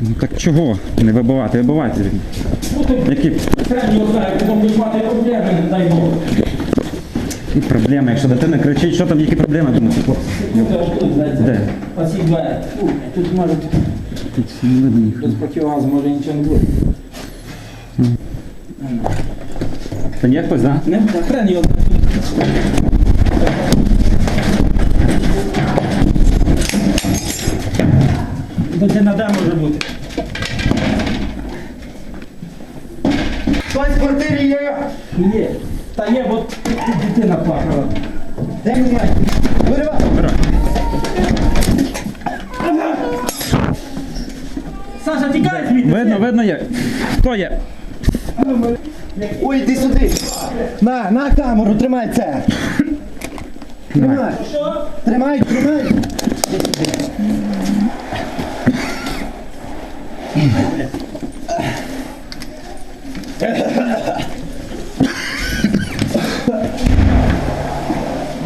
Ну, Так чого не вибивати? Вибивайте. Які потім проблеми? Якщо дитина кричить, що там, які проблеми? Знаєте, Де? Тут може без противогазу може нічого не буде. Там є хтось? Не, хрен його. Дитина де може бути? Хтось в квартирі є? Є. Та є, бо дитина плакала. Де має? Виривай. Саша, тікай звідти! Видно, видно є. Хто є? Ой, іди сюди. На, на камеру, тримай це. Тримай. Тримай, тримай.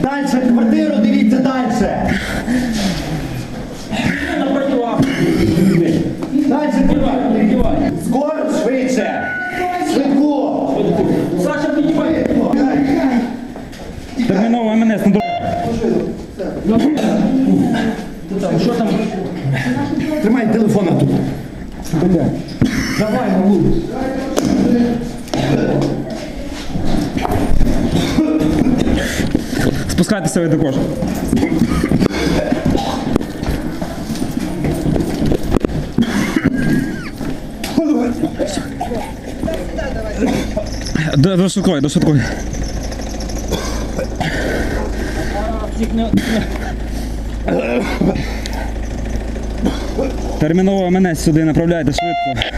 Дальше квартиру дивіться дальше. Дальше дивіться. Скоро, швидше. Швидко. Саша, піднімай! Терміново там, що там? Тримай телефон тут. Давай, малу. Спускайтеся ви також. До, до швидкої, до швидкої. Терміново мене сюди направляйте швидко.